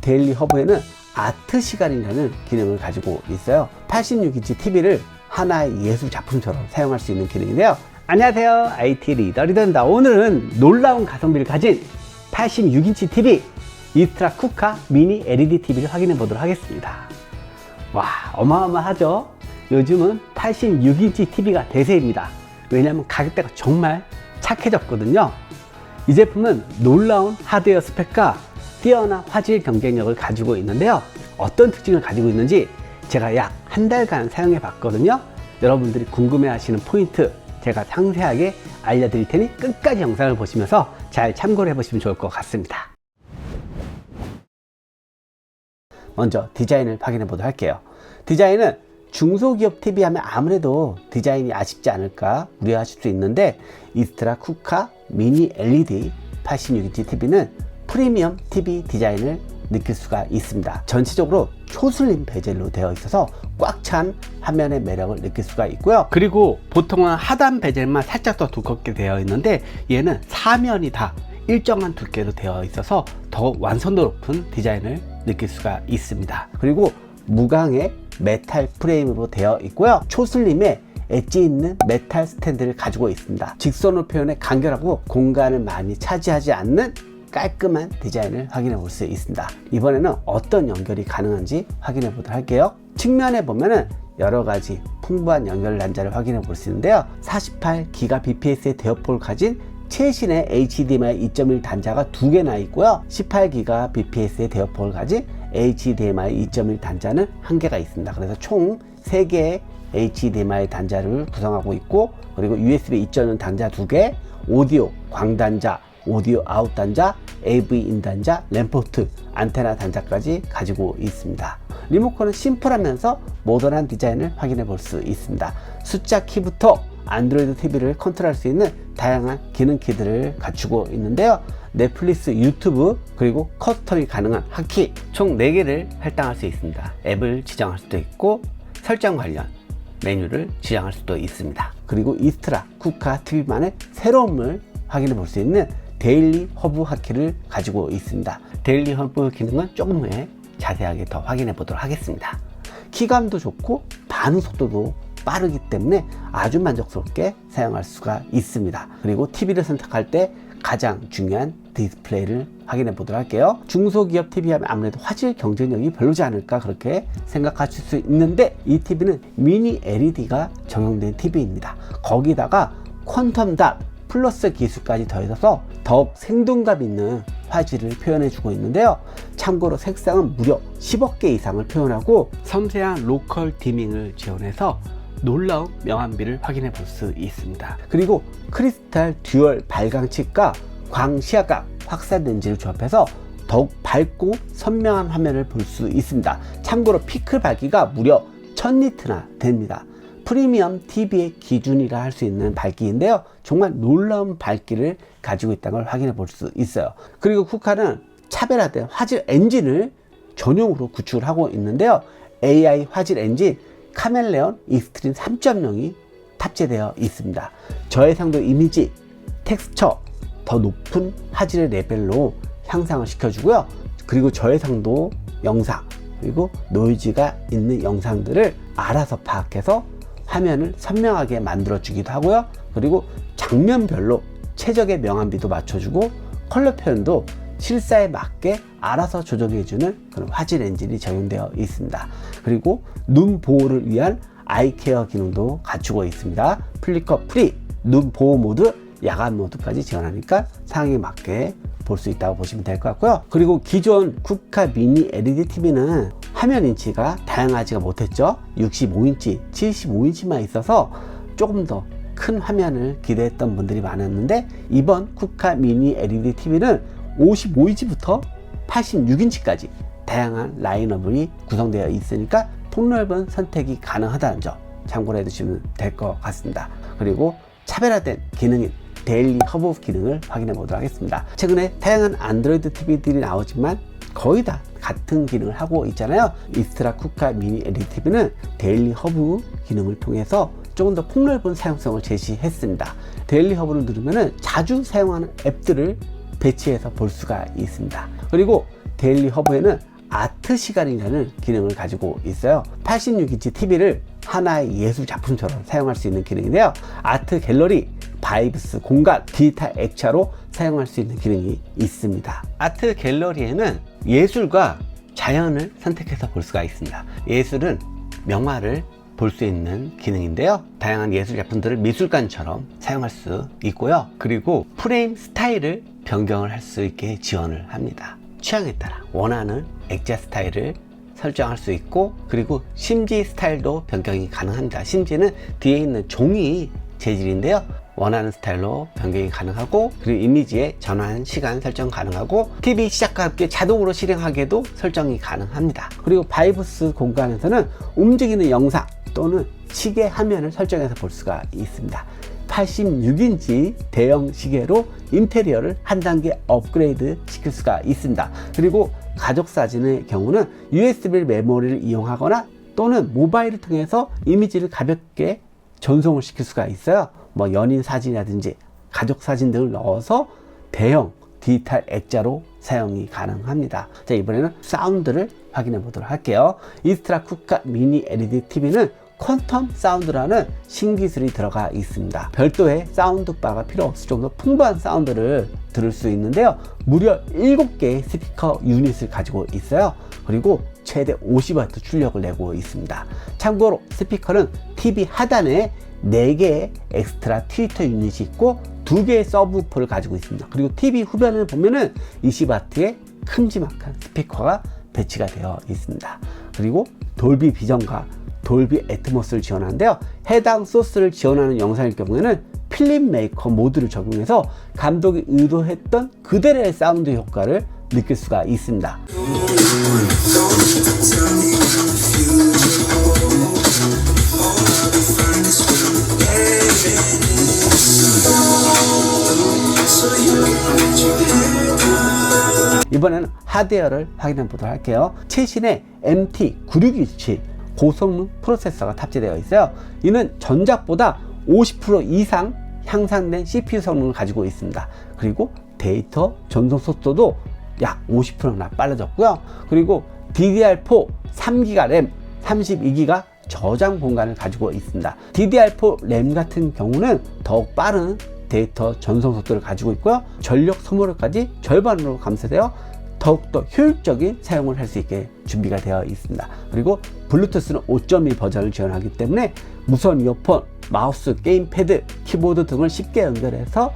데일리 허브에는 아트 시간이라는 기능을 가지고 있어요. 86인치 TV를 하나의 예술 작품처럼 사용할 수 있는 기능인데요. 안녕하세요. IT 리더 리더입니다. 오늘은 놀라운 가성비를 가진 86인치 TV 이스트라 쿠카 미니 LED TV를 확인해 보도록 하겠습니다. 와, 어마어마하죠? 요즘은 86인치 TV가 대세입니다. 왜냐하면 가격대가 정말 착해졌거든요. 이 제품은 놀라운 하드웨어 스펙과 뛰어난 화질 경쟁력을 가지고 있는데요. 어떤 특징을 가지고 있는지 제가 약 한 달간 사용해 봤거든요. 여러분들이 궁금해 하시는 포인트 제가 상세하게 알려드릴 테니 끝까지 영상을 보시면서 잘 참고를 해보시면 좋을 것 같습니다. 먼저 디자인을 확인해 보도록 할게요. 디자인은 중소기업 TV 하면 아무래도 디자인이 아쉽지 않을까 우려하실 수 있는데 이스트라 쿠카 미니 LED 86인치 TV는 프리미엄 TV 디자인을 느낄 수가 있습니다. 전체적으로 초슬림 베젤로 되어 있어서 꽉 찬 화면의 매력을 느낄 수가 있고요. 그리고 보통은 하단 베젤만 살짝 더 두껍게 되어 있는데 얘는 사면이 다 일정한 두께로 되어 있어서 더 완성도 높은 디자인을 느낄 수가 있습니다. 그리고 무광의 메탈 프레임으로 되어 있고요. 초슬림에 엣지 있는 메탈 스탠드를 가지고 있습니다. 직선으로 표현해 간결하고 공간을 많이 차지하지 않는 깔끔한 디자인을 확인해 볼 수 있습니다. 이번에는 어떤 연결이 가능한지 확인해 보도록 할게요. 측면에 보면은 여러 가지 풍부한 연결 단자를 확인해 볼 수 있는데요. 48GBps의 대역폭을 가진 최신의 HDMI 2.1 단자가 두 개나 있고요. 18GBps의 대역폭을 가진 HDMI 2.1 단자는 한 개가 있습니다. 그래서 총 3개의 HDMI 단자를 구성하고 있고 그리고 USB 2.0 단자 2개, 오디오 광단자, 오디오 아웃 단자, AV 인 단자, 램포트, 안테나 단자까지 가지고 있습니다. 리모컨은 심플하면서 모던한 디자인을 확인해 볼 수 있습니다. 숫자 키부터 안드로이드 TV를 컨트롤할 수 있는 다양한 기능 키들을 갖추고 있는데요. 넷플릭스, 유튜브, 그리고 커스텀이 가능한 하키 총 4개를 할당할 수 있습니다. 앱을 지정할 수도 있고 설정 관련 메뉴를 지정할 수도 있습니다. 그리고 이스트라 쿠카 TV만의 새로움을 확인해 볼 수 있는 데일리 허브 하키를 가지고 있습니다. 데일리 허브 기능은 조금 후에 자세하게 더 확인해 보도록 하겠습니다. 키감도 좋고 반응 속도도 빠르기 때문에 아주 만족스럽게 사용할 수가 있습니다. 그리고 TV를 선택할 때 가장 중요한 디스플레이를 확인해 보도록 할게요. 중소기업 TV 하면 아무래도 화질 경쟁력이 별로지 않을까 그렇게 생각하실 수 있는데 이 TV는 미니 LED가 적용된 TV입니다. 거기다가 퀀텀 닷 플러스 기술까지 더해져서 더욱 생동감 있는 화질을 표현해 주고 있는데요. 참고로 색상은 무려 10억 개 이상을 표현하고 섬세한 로컬 디밍을 지원해서 놀라운 명암비를 확인해 볼 수 있습니다. 그리고 크리스탈 듀얼 발광칙과 광시야각 확산 렌즈를 조합해서 더욱 밝고 선명한 화면을 볼 수 있습니다. 참고로 피클 밝기가 무려 1000니트나 됩니다. 프리미엄 TV의 기준이라 할 수 있는 밝기인데요. 정말 놀라운 밝기를 가지고 있다는 걸 확인해 볼 수 있어요. 그리고 쿠카는 차별화된 화질 엔진을 전용으로 구축을 하고 있는데요. AI 화질 엔진 카멜레온 익스트림 3.0이 탑재되어 있습니다. 저해상도 이미지, 텍스처 더 높은 화질의 레벨로 향상을 시켜주고요. 그리고 저해상도 영상, 그리고 노이즈가 있는 영상들을 알아서 파악해서 화면을 선명하게 만들어주기도 하고요. 그리고 장면별로 최적의 명암비도 맞춰주고 컬러 표현도 실사에 맞게 알아서 조정해주는 그런 화질 엔진이 적용되어 있습니다. 그리고 눈 보호를 위한 아이 케어 기능도 갖추고 있습니다. 플리커 프리, 눈 보호 모드, 야간 모드까지 지원하니까 상황에 맞게 볼 수 있다고 보시면 될 것 같고요. 그리고 기존 쿠카 미니 LED TV는 화면 인치가 다양하지가 못했죠. 65인치, 75인치만 있어서 조금 더 큰 화면을 기대했던 분들이 많았는데 이번 쿠카 미니 LED TV는 55인치부터 86인치까지 다양한 라인업이 구성되어 있으니까 폭넓은 선택이 가능하다는 점 참고로 해두시면 될 것 같습니다. 그리고 차별화된 기능인 데일리 허브 기능을 확인해 보도록 하겠습니다. 최근에 다양한 안드로이드 TV들이 나오지만 거의 다 같은 기능을 하고 있잖아요. 이스트라 쿠카 미니 LED TV는 데일리 허브 기능을 통해서 조금 더 폭넓은 사용성을 제시했습니다. 데일리 허브를 누르면 자주 사용하는 앱들을 배치해서 볼 수가 있습니다. 그리고 데일리 허브에는 아트 시간이라는 기능을 가지고 있어요. 86인치 TV를 하나의 예술 작품처럼 사용할 수 있는 기능인데요. 아트 갤러리, 바이브스, 공간, 디지털 액자로 사용할 수 있는 기능이 있습니다. 아트 갤러리에는 예술과 자연을 선택해서 볼 수가 있습니다. 예술은 명화를 볼 수 있는 기능인데요. 다양한 예술 작품들을 미술관처럼 사용할 수 있고요. 그리고 프레임 스타일을 변경을 할 수 있게 지원을 합니다. 취향에 따라 원하는 액자 스타일을 설정할 수 있고 그리고 심지 스타일도 변경이 가능합니다. 심지는 뒤에 있는 종이 재질인데요. 원하는 스타일로 변경이 가능하고 그리고 이미지의 전환 시간 설정 가능하고 TV 시작과 함께 자동으로 실행하게도 설정이 가능합니다. 그리고 바이브스 공간에서는 움직이는 영상 또는 시계 화면을 설정해서 볼 수가 있습니다. 86인치 대형 시계로 인테리어를 한 단계 업그레이드 시킬 수가 있습니다. 그리고 가족 사진의 경우는 USB 메모리를 이용하거나 또는 모바일을 통해서 이미지를 가볍게 전송을 시킬 수가 있어요. 뭐 연인 사진이라든지 가족 사진 등을 넣어서 대형 디지털 액자로 사용이 가능합니다. 자, 이번에는 사운드를 확인해 보도록 할게요. 이스트라 쿠카 미니 LED TV는 퀀텀 사운드라는 신기술이 들어가 있습니다. 별도의 사운드바가 필요 없을 정도로 풍부한 사운드를 들을 수 있는데요. 무려 7개의 스피커 유닛을 가지고 있어요. 그리고 최대 50W 출력을 내고 있습니다. 참고로 스피커는 TV 하단에 4개의 엑스트라 트위터 유닛이 있고 2개의 서브우퍼를 가지고 있습니다. 그리고 TV 후면을 보면은 20W의 큼지막한 스피커가 배치가 되어 있습니다. 그리고 돌비 비전과 돌비 애트모스를 지원하는데요. 해당 소스를 지원하는 영상일 경우에는 필름 메이커 모드를 적용해서 감독이 의도했던 그대로의 사운드 효과를 느낄 수가 있습니다. 이번에는 하드웨어를 확인해 보도록 할게요. 최신의 MT9627 고성능 프로세서가 탑재되어 있어요. 이는 전작보다 50% 이상 향상된 CPU 성능을 가지고 있습니다. 그리고 데이터 전송 속도도 약 50%나 빨라졌고요. 그리고 DDR4 3기가 램, 32기가 저장 공간을 가지고 있습니다. DDR4 램 같은 경우는 더욱 빠른 데이터 전송 속도를 가지고 있고요. 전력 소모량까지 절반으로 감소되어 더욱더 효율적인 사용을 할 수 있게 준비가 되어 있습니다. 그리고 블루투스는 5.2 버전을 지원하기 때문에 무선 이어폰, 마우스, 게임패드, 키보드 등을 쉽게 연결해서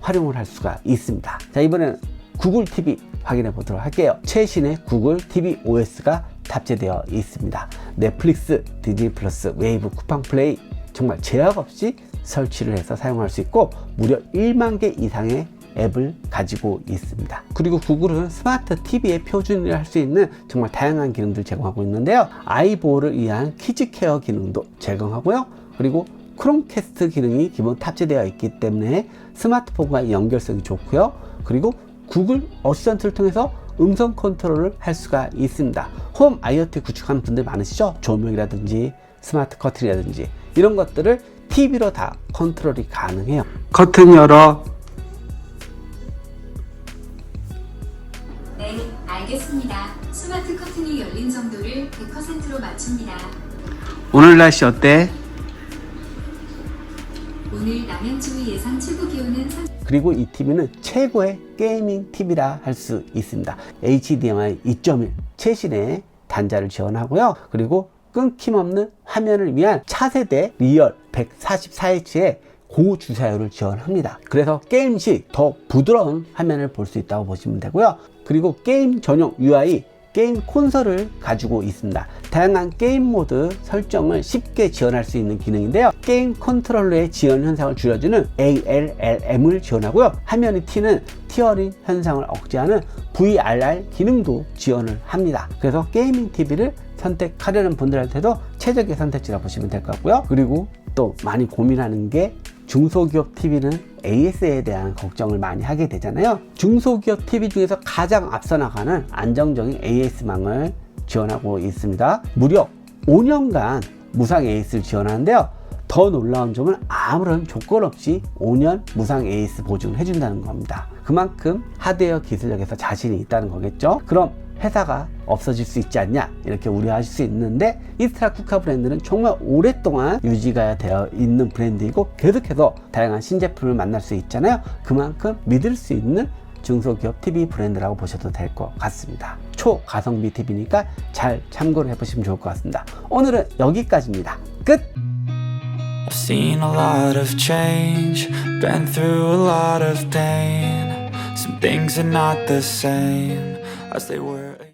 활용을 할 수가 있습니다. 자, 이번에는 구글 TV 확인해 보도록 할게요. 최신의 구글 TV OS가 탑재되어 있습니다. 넷플릭스, 디즈니 플러스, 웨이브, 쿠팡 플레이 정말 제약 없이 설치를 해서 사용할 수 있고 무려 1만 개 이상의 앱을 가지고 있습니다. 그리고 구글은 스마트 TV의 표준이라 할수 있는 정말 다양한 기능들을 제공하고 있는데요. 아이보호를 위한 키즈 케어 기능도 제공하고요. 그리고 크롬캐스트 기능이 기본 탑재되어 있기 때문에 스마트폰과 연결성이 좋고요. 그리고 구글 어시스턴트를 통해서 음성 컨트롤을 할 수가 있습니다. 홈 IoT 구축하는 분들 많으시죠? 조명이라든지 스마트 커튼이라든지 이런 것들을 TV로 다 컨트롤이 가능해요. 커튼 열어. 네, 알겠습니다. 스마트 커튼이 열린 정도를 100%로 맞춥니다. 오늘 날씨 어때? 오늘 남양주 예상 최고 기온은 3 그리고 이 TV는 최고의 게이밍 TV라 할 수 있습니다. HDMI 2.1 최신의 단자를 지원하고요. 그리고 끊김없는 화면을 위한 차세대 리얼 144H의 고주사율을 지원합니다. 그래서 게임 시 더 부드러운 화면을 볼 수 있다고 보시면 되고요. 그리고 게임 전용 UI 게임 콘솔을 가지고 있습니다. 다양한 게임 모드 설정을 쉽게 지원할 수 있는 기능인데요. 게임 컨트롤러의 지연 현상을 줄여주는 ALLM을 지원하고요. 화면이 튀는 티어링 현상을 억제하는 VRR 기능도 지원을 합니다. 그래서 게이밍 TV를 선택하려는 분들한테도 최적의 선택지라 보시면 될 것 같고요. 그리고 또 많이 고민하는 게 중소기업 TV는 AS에 대한 걱정을 많이 하게 되잖아요. 중소기업 TV 중에서 가장 앞서 나가는 안정적인 AS망을 지원하고 있습니다. 무려 5년간 무상 AS를 지원하는데요. 더 놀라운 점은 아무런 조건 없이 5년 무상 AS 보증을 해준다는 겁니다. 그만큼 하드웨어 기술력에서 자신이 있다는 거겠죠. 그럼 회사가 없어질 수 있지 않냐 이렇게 우려하실 수 있는데 이스트라 쿠카 브랜드는 정말 오랫동안 유지가 되어 있는 브랜드이고 계속해서 다양한 신제품을 만날 수 있잖아요 그만큼 믿을 수 있는 중소기업 TV 브랜드라고 보셔도 될 것 같습니다 초가성비 TV니까 잘 참고를 해보시면 좋을 것 같습니다 오늘은 여기까지입니다 끝! I've seen a lot of change, been through a lot of pain. Some things are not the same as they were.